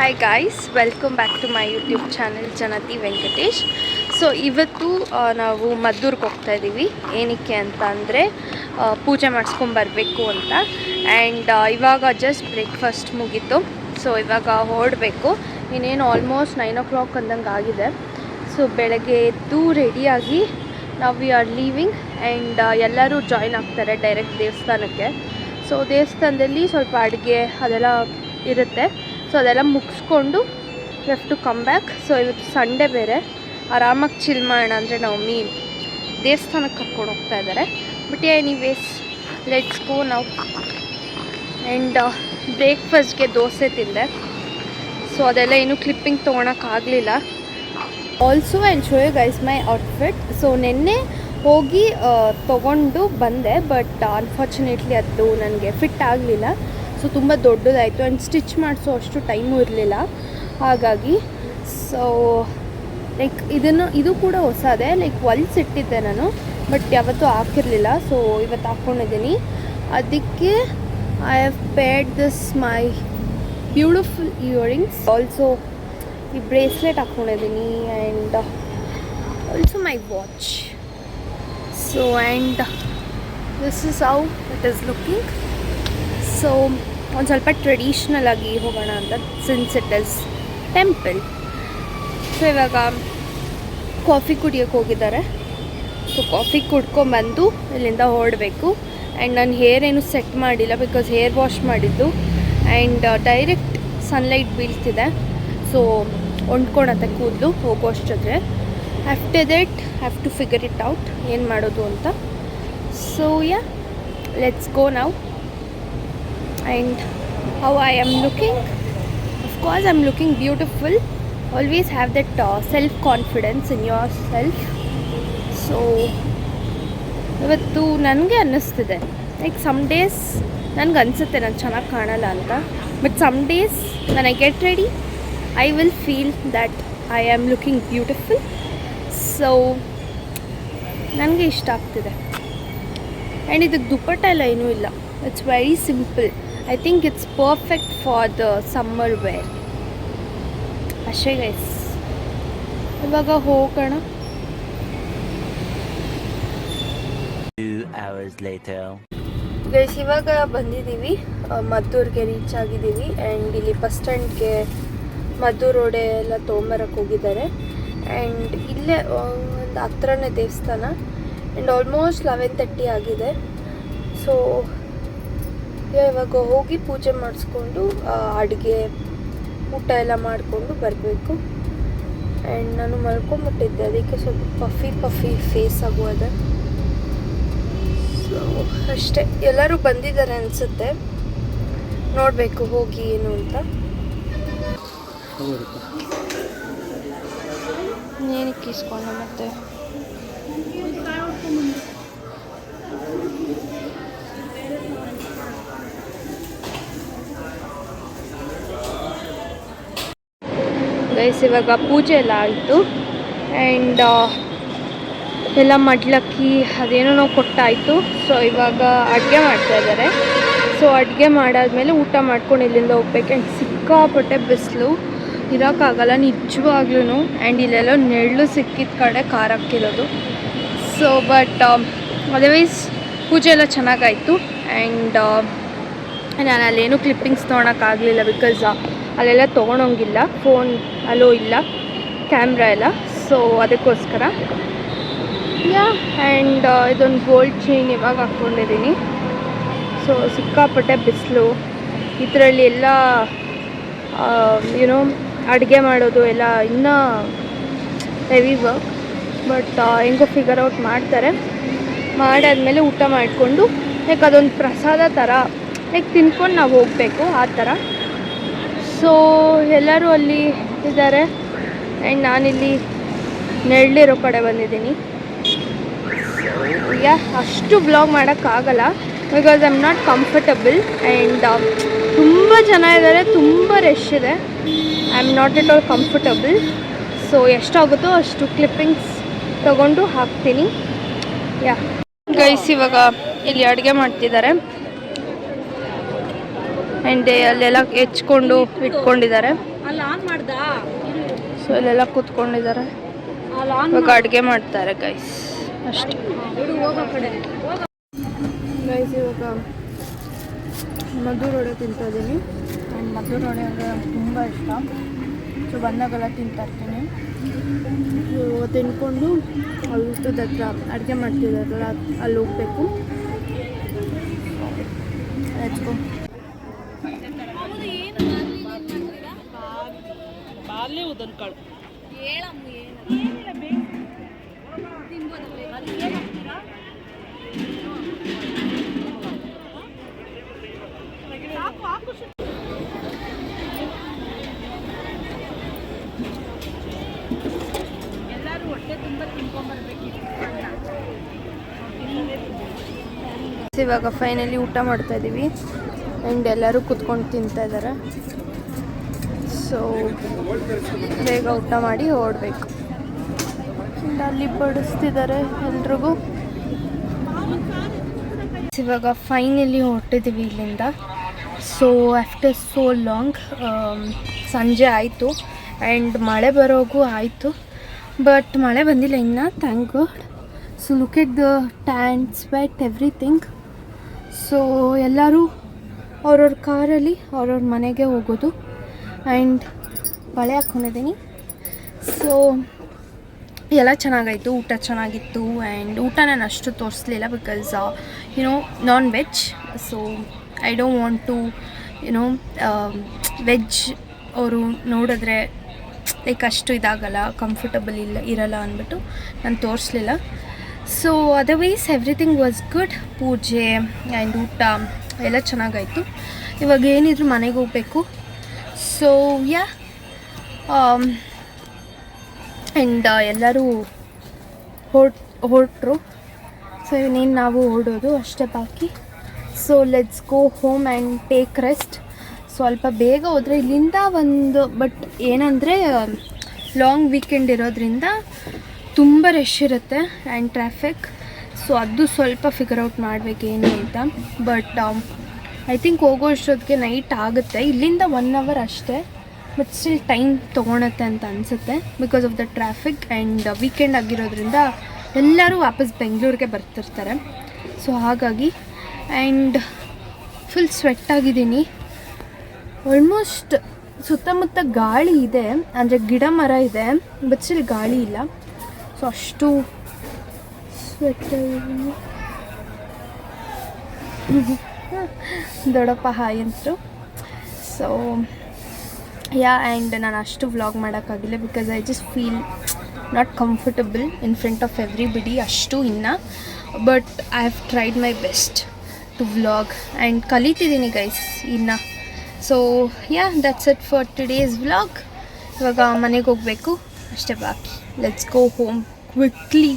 Hi guys welcome back to my YouTube channel ಜನತಿ Venkatesh so ಇವತ್ತು ನಾವು ಮದ್ದೂರ್ಗೆ ಹೋಗ್ತಾ ಇದ್ದೀವಿ ಏನಕ್ಕೆ ಅಂತ ಅಂದರೆ ಪೂಜೆ ಮಾಡಿಸ್ಕೊಂಬರ್ಬೇಕು ಅಂತ. ಆ್ಯಂಡ್ ಇವಾಗ ಜಸ್ಟ್ ಬ್ರೇಕ್ಫಾಸ್ಟ್ ಮುಗೀತು. ಸೊ ಇವಾಗ ಹೊರಡಬೇಕು. ಇನ್ನೇನು ಆಲ್ಮೋಸ್ಟ್ ನೈನ್ ಓ ಕ್ಲಾಕ್ ಅಂದಂಗೆ ಆಗಿದೆ. ಸೊ ಬೆಳಗ್ಗೆ ಎದ್ದು ರೆಡಿಯಾಗಿ ನಾವು ವಿ ಆರ್ ಲೀವಿಂಗ್ ಆ್ಯಂಡ್ ಎಲ್ಲರೂ ಜಾಯ್ನ್ ಆಗ್ತಾರೆ ಡೈರೆಕ್ಟ್ ದೇವಸ್ಥಾನಕ್ಕೆ. ಸೊ ದೇವಸ್ಥಾನದಲ್ಲಿ ಸ್ವಲ್ಪ ಅಡುಗೆ ಅದೆಲ್ಲ ಇರುತ್ತೆ. ಸೊ ಅದೆಲ್ಲ ಮುಗಿಸ್ಕೊಂಡು left to come back so ಇವತ್ತು ಸಂಡೇ ಬೇರೆ. ಆರಾಮಾಗಿ ಚಿಲ್ ಮಾಡೋಣ ಅಂದರೆ ನವಮಿ ದೇವಸ್ಥಾನಕ್ಕೆ ಕರ್ಕೊಂಡು ಹೋಗ್ತಾ ಇದ್ದಾರೆ ಬಟ್ ಎನಿವೇಸ್ ಲೆಟ್ಸ್ ಗೋ ನಾವು ಆ್ಯಂಡ್ ಬ್ರೇಕ್ಫಾಸ್ಟ್ಗೆ ದೋಸೆ ತಿಂದೆ. ಸೊ ಅದೆಲ್ಲ ಏನು clipping ತೊಗೊಳಕ್ಕಾಗಲಿಲ್ಲ also and show you guys my outfit so ನಿನ್ನೆ ಹೋಗಿ ತೊಗೊಂಡು ಬಂದೆ ಬಟ್ ಅನ್ಫಾರ್ಚುನೇಟ್ಲಿ ಅದು ನನಗೆ ಫಿಟ್ ಆಗಲಿಲ್ಲ. ಸೊ, ತುಂಬ ದೊಡ್ಡದಾಯಿತು. ಆ್ಯಂಡ್ ಸ್ಟಿಚ್ ಮಾಡಿಸೋ ಅಷ್ಟು ಟೈಮು ಇರಲಿಲ್ಲ. ಹಾಗಾಗಿ ಸೊ ಲೈಕ್ ಇದನ್ನು, ಇದು ಕೂಡ ಹೊಸದೇ. ಲೈಕ್ ಹೊಲ್ಸಿಟ್ಟಿದ್ದೆ ನಾನು ಬಟ್ ಯಾವತ್ತೂ ಹಾಕಿರಲಿಲ್ಲ. ಸೊ ಇವತ್ತು ಹಾಕ್ಕೊಂಡಿದ್ದೀನಿ ಅದಕ್ಕೆ I have paid this my beautiful earrings also ಈ ಬ್ರೇಸ್ಲೆಟ್ ಹಾಕ್ಕೊಂಡಿದ್ದೀನಿ and also my watch so and this is how it is looking so ಒಂದು ಸ್ವಲ್ಪ ಟ್ರೆಡಿಷ್ನಲ್ ಆಗಿ ಹೋಗೋಣ ಅಂತ since it is temple so ಇವಾಗ ಕಾಫಿ ಕುಡಿಯೋಕ್ಕೆ ಹೋಗಿದ್ದಾರೆ. ಸೊ ಕಾಫಿ ಕುಡ್ಕೊಂಬಂದು ಇಲ್ಲಿಂದ ಹೊರಡಬೇಕು. ಆ್ಯಂಡ್ ನಾನು ಹೇರ್ ಏನು ಸೆಟ್ ಮಾಡಿಲ್ಲ ಬಿಕಾಸ್ ಹೇರ್ ವಾಶ್ ಮಾಡಿದ್ದು. ಆ್ಯಂಡ್ ಡೈರೆಕ್ಟ್ ಸನ್ಲೈಟ್ ಬೀಳ್ತಿದೆ. ಸೊ ಒಂಡ್ಕೊಳತ್ತೆ ಕೂದಲು ಹೋಗೋಷ್ಟೊದ್ರೆ after that have to figure it out ಏನು ಮಾಡೋದು ಅಂತ. ಸೊ ಯಾ ಲೆಟ್ಸ್ ಗೋ ನಾವು and how I am looking. Of course, I'm looking beautiful. Always have that uh, self confidence in yourself. So ಇವತ್ತು ನನಗೆ ಅನ್ನಿಸ್ತಿದೆ like some days ನನಗೆ ಅನಿಸುತ್ತೆ ನಾನು ಚೆನ್ನಾಗಿ ಕಾಣಲ್ಲ ಅಂತ ಬಟ್ ಸಮ್ ಡೇಸ್ ನಾನು I get ready I will feel that I am looking beautiful so ನನಗೆ ಇಷ್ಟ ಆಗ್ತಿದೆ ಆ್ಯಂಡ್ ಇದಕ್ಕೆ ದುಪ್ಪಟ್ಟ ಎಲ್ಲ ಏನೂ ಇಲ್ಲ it's very simple I think it's perfect for the summer wear ಅಷ್ಟೇ ಗೈಸ್ ಇವಾಗ ಹೋಗೋಣ. Two hours later. ಗೈಸ್ ಇವಾಗ ಬಂದಿದ್ದೀವಿ. ಮದ್ದೂರಿಗೆ ಮದ್ದೂರ್ಗೆ ರೀಚ್ ಆಗಿದ್ದೀವಿ. ಆ್ಯಂಡ್ ಇಲ್ಲಿ ಬಸ್ ಸ್ಟ್ಯಾಂಡ್ಗೆ ಮದ್ದೂರು ರೋಡೆ ಎಲ್ಲ ತೊಗೊಂಬರಕ್ಕೆ ಹೋಗಿದ್ದಾರೆ. ಆ್ಯಂಡ್ ಇಲ್ಲೇ ಒಂದು ಹತ್ರನೇ ದೇವಸ್ಥಾನ. ಆ್ಯಂಡ್ ಆಲ್ಮೋಸ್ಟ್ ಲೆವೆನ್ ತರ್ಟಿ ಆಗಿದೆ. ಸೊ ಇವಾಗ ಹೋಗಿ ಪೂಜೆ ಮಾಡಿಸ್ಕೊಂಡು ಅಡುಗೆ, ಊಟ ಎಲ್ಲ ಮಾಡಿಕೊಂಡು ಬರಬೇಕು. ಆ್ಯಂಡ್ ನಾನು ಮಲ್ಕೊಂಬಿಟ್ಟಿದ್ದೆ, ಅದಕ್ಕೆ ಸ್ವಲ್ಪ ಪಫಿ ಪಫಿ ಫೇಸ್ ಆಗುವುದೆ ಸೊ ಅಷ್ಟೇ. ಎಲ್ಲರೂ ಬಂದಿದ್ದಾರೆ ಅನಿಸುತ್ತೆ. ನೋಡಬೇಕು ಹೋಗಿ ಏನು ಅಂತ. ಏನಕ್ಕೆ ಇಸ್ಕೊಂಡೆ ಮತ್ತೆ. ಗೈಸ್ ಇವಾಗ ಪೂಜೆ ಎಲ್ಲ ಆಯಿತು. ಆ್ಯಂಡ್ ಎಲ್ಲ ಮಡ್ಲಕ್ಕಿ ಅದೇನೋ ನಾವು ಕೊಟ್ಟಾಯಿತು. ಸೊ ಇವಾಗ ಅಡುಗೆ ಮಾಡ್ತಾ ಇದ್ದಾರೆ. ಸೊ ಅಡುಗೆ ಮಾಡಾದಮೇಲೆ ಊಟ ಮಾಡ್ಕೊಂಡು ಇಲ್ಲಿಂದ ಹೋಗ್ಬೇಕು. ಆ್ಯಂಡ್ ಸಿಕ್ಕಾಪಟ್ಟೆ ಬಿಸಿಲು. ಇರೋಕ್ಕಾಗಲ್ಲ ನಿಜವಾಗ್ಲೂ ಆ್ಯಂಡ್ ಇಲ್ಲೆಲ್ಲೋ ನೆರಳು ಸಿಕ್ಕಿದ ಕಡೆ ಹಾಕಿರೋದು ಸೊ ಬಟ್ ಅದರ್ವೈಸ್ ಪೂಜೆ ಎಲ್ಲ ಚೆನ್ನಾಗಾಯಿತು. ಆ್ಯಂಡ್ ನಾನು ಅಲ್ಲೇನು ಕ್ಲಿಪ್ಪಿಂಗ್ಸ್ ತೊಗೊಳಕ್ಕಾಗಲಿಲ್ಲ ಬಿಕಾಸ್ ಅಲ್ಲೆಲ್ಲ ತೊಗೊಳಂಗಿಲ್ಲ. ಫೋನ್ ಅಲೋ ಇಲ್ಲ. ಕ್ಯಾಮ್ರಾ ಎಲ್ಲ. ಸೊ ಅದಕ್ಕೋಸ್ಕರ. ಯಾ ಆ್ಯಂಡ್ ಇದೊಂದು ಗೋಲ್ಡ್ ಚೈನ್ ಇವಾಗ ಹಾಕ್ಕೊಂಡಿದ್ದೀನಿ. ಸೊ ಸಿಕ್ಕಾಪಟ್ಟೆ ಬಿಸಿಲು. ಇದರಲ್ಲಿ ಎಲ್ಲ ಏನೋ ಅಡುಗೆ ಮಾಡೋದು ಎಲ್ಲ ಇನ್ನೂ ಹೆವಿ ವರ್ಕ್ ಬಟ್ ಹೆಂಗೋ ಫಿಗರ್ ಔಟ್ ಮಾಡ್ತಾರೆ. ಮಾಡಾದಮೇಲೆ ಊಟ ಮಾಡಿಕೊಂಡು ಲೈಕ್ ಅದೊಂದು ಪ್ರಸಾದ ಥರ ಲೈಕ್ ತಿನ್ಕೊಂಡು ನಾವು ಹೋಗಬೇಕು ಆ ಥರ ಸೊ ಎಲ್ಲರೂ ಅಲ್ಲಿ ಇದ್ದಾರೆ. ಆ್ಯಂಡ್ ನಾನಿಲ್ಲಿ ನೆರಳಿರೋ ಕಡೆ ಬಂದಿದ್ದೀನಿ. ಯಾ, ಅಷ್ಟು ಬ್ಲಾಗ್ ಮಾಡೋಕ್ಕಾಗಲ್ಲ. Because I am not comfortable and ತುಂಬ ಜನ ಇದ್ದಾರೆ, ತುಂಬ ರಶ್ ಇದೆ. I am not at all comfortable so ಎಷ್ಟಾಗುತ್ತೋ ಅಷ್ಟು ಕ್ಲಿಪ್ಪಿಂಗ್ಸ್ ತೊಗೊಂಡು ಹಾಕ್ತೀನಿ. ಯಾ. ಗೈಸ್ ಇವಾಗ ಇಲ್ಲಿ ಅಡುಗೆ ಮಾಡ್ತಿದ್ದಾರೆ. ಆ್ಯಂಡ್ ಅಲ್ಲೆಲ್ಲ ಹೆಚ್ಕೊಂಡು ಇಟ್ಕೊಂಡಿದ್ದಾರೆ. ಆನ್ ಮಾಡ್ದ? ಸೊ ಅಲ್ಲೆಲ್ಲ ಕೂತ್ಕೊಂಡಿದ್ದಾರೆ. ಆನ್ ಇವಾಗ ಅಡುಗೆ ಮಾಡ್ತಾರೆ ಗೈಸ್ ಅಷ್ಟೇ. ಗೈಸ್ ಇವಾಗ ಮಧುರ ವಡೆ ತಿಂತಾ ಇದ್ದೀನಿ ಆ್ಯಂಡ್ ಮಧುರ ವಡೆ ಅಂದರೆ ನಂಗೆ ತುಂಬ ಇಷ್ಟ. ಸೊ ಬಂದಾಗೆಲ್ಲ ತಿಂತಾ ಇರ್ತೀನಿ. ಸೊ ತಿನ್ಕೊಂಡು ಅಲ್ಲಿ ಊಟದ ಹತ್ರ ಅಡುಗೆ ಮಾಡ್ತಿದ್ದಾರಲ್ಲ ಅಲ್ಲಿ ಹೋಗ್ಬೇಕು. ಎತ್ಕೊ ಬಾರ್ಲಿ ಉದ್ದನ್ ಕಾಳು. ಇವಾಗ ಫೈನಲಿ ಊಟ ಮಾಡ್ತಾ ಇದ್ದೀವಿ ಆ್ಯಂಡ್ ಎಲ್ಲರೂ ಕುತ್ಕೊಂಡು ತಿಂತಾ ಇದ್ದಾರೆ ಸೊ ಬೇಗ ಊಟ ಮಾಡಿ ಓಡಬೇಕು. ಅಲ್ಲಿ ಬಡಿಸ್ತಿದ್ದಾರೆ ಎಲ್ರಿಗೂ. ಇವಾಗ ಫೈನಲಿ ಹೊರಟಿದ್ದೀವಿ ಇಲ್ಲಿಂದ. ಸೊ ಆಫ್ಟರ್ ಸೋ ಲಾಂಗ್ ಸಂಜೆ ಆಯಿತು. ಆ್ಯಂಡ್ ಮಳೆ ಬರೋಗೂ ಆಯಿತು. ಬಟ್ ಮಳೆ ಬಂದಿಲ್ಲ ಇನ್ನು thank god so look at the tan sweat everything so ಎಲ್ಲರೂ ಅವ್ರವ್ರ ಕಾರಲ್ಲಿ ಅವ್ರವ್ರ ಮನೆಗೆ ಹೋಗೋದು. ಆ್ಯಂಡ್ ಬಳೆ ಹಾಕ್ಕೊಂಡಿದ್ದೀನಿ ಸೊ ಎಲ್ಲ ಚೆನ್ನಾಗಾಯಿತು, ಊಟ ಚೆನ್ನಾಗಿತ್ತು. ಆ್ಯಂಡ್ ಊಟ ನಾನು ಅಷ್ಟು ತೋರಿಸ್ಲಿಲ್ಲ because you know non veg so I don't want to you know veg ಅವರು ನೋಡಿದ್ರೆ ಲೈಕ್ ಅಷ್ಟು ಇದಾಗಲ್ಲ ಕಂಫರ್ಟಬಲ್ ಇಲ್ಲ, ಇರಲ್ಲ ಅಂದ್ಬಿಟ್ಟು ನಾನು ತೋರಿಸ್ಲಿಲ್ಲ. So otherwise everything was good ಪೂಜೆ ಆ್ಯಂಡ್ ಊಟ ಎಲ್ಲ ಚೆನ್ನಾಗಾಯಿತು. ಇವಾಗ ಏನಿದ್ರು ಮನೆಗೆ ಹೋಗಬೇಕು. ಸೊ ಯಾ ಆ್ಯಂಡ್ ಎಲ್ಲರೂ ಹೊರ್ಟ್ ಹೊರಟ್ರು. ಸೊ ಇನ್ನೇನು ನಾವು ಹೊರಡೋದು ಅಷ್ಟೇ ಬಾಕಿ. So let's go home and take rest ಸ್ವಲ್ಪ ಬೇಗ ಹೋದರೆ ಇಲ್ಲಿಂದ ಒಂದು ಬಟ್ ಏನಂದರೆ ಲಾಂಗ್ ವೀಕೆಂಡ್ ಇರೋದ್ರಿಂದ ತುಂಬ ರಶ್ ಇರುತ್ತೆ ಆ್ಯಂಡ್ ಟ್ರಾಫಿಕ್ ಸೊ ಅದು ಸ್ವಲ್ಪ ಫಿಗರ್ ಔಟ್ ಮಾಡಬೇಕೇನು ಅಂತ. ಬಟ್ ಐ ಥಿಂಕ್ ಹೋಗೋ ಅಷ್ಟೊತ್ತಿಗೆ ನೈಟ್ ಆಗುತ್ತೆ. ಇಲ್ಲಿಂದ ಒನ್ ಅವರ್ ಅಷ್ಟೇ ಬಟ್ ಸ್ಟಿಲ್ ಟೈಮ್ ತೊಗೊಳತ್ತೆ ಅಂತ ಅನಿಸುತ್ತೆ because of the traffic and weekend ಆಗಿರೋದ್ರಿಂದ ಎಲ್ಲರೂ ವಾಪಸ್ ಬೆಂಗಳೂರಿಗೆ ಬರ್ತಿರ್ತಾರೆ. ಸೊ ಹಾಗಾಗಿ ಆ್ಯಂಡ್ ಫುಲ್ ಸ್ವೆಟ್ ಆಗಿದ್ದೀನಿ. ಆಲ್ಮೋಸ್ಟ್ ಸುತ್ತಮುತ್ತ ಗಾಳಿ ಇದೆ, ಅಂದರೆ ಗಿಡ ಮರ ಇದೆ ಬಟ್ ಸ್ಟಿಲ್ ಗಾಳಿ ಇಲ್ಲ. ಸೊ ಅಷ್ಟು ಸ್ವೆಟ್ ಆಗಿದ್ದೀನಿ. ದೊಡ್ಡಪ್ಪ ಹಾಯ್ ಅಂತರು ಸೊ ಯಾ ಆ್ಯಂಡ್ ನಾನು ಅಷ್ಟು ವ್ಲಾಗ್ ಮಾಡೋಕ್ಕಾಗಿಲ್ಲ because I just feel not comfortable in front of everybody ಅಷ್ಟು ಇನ್ನು. But I have tried my best to vlog and ಕಲಿತಿದ್ದೀನಿ guys ಇನ್ನು. So ya that's it for today's vlog ಇವಾಗ ಮನೆಗೆ ಹೋಗಬೇಕು, ಅಷ್ಟೇ ಬಾಕಿ. Let's go home quickly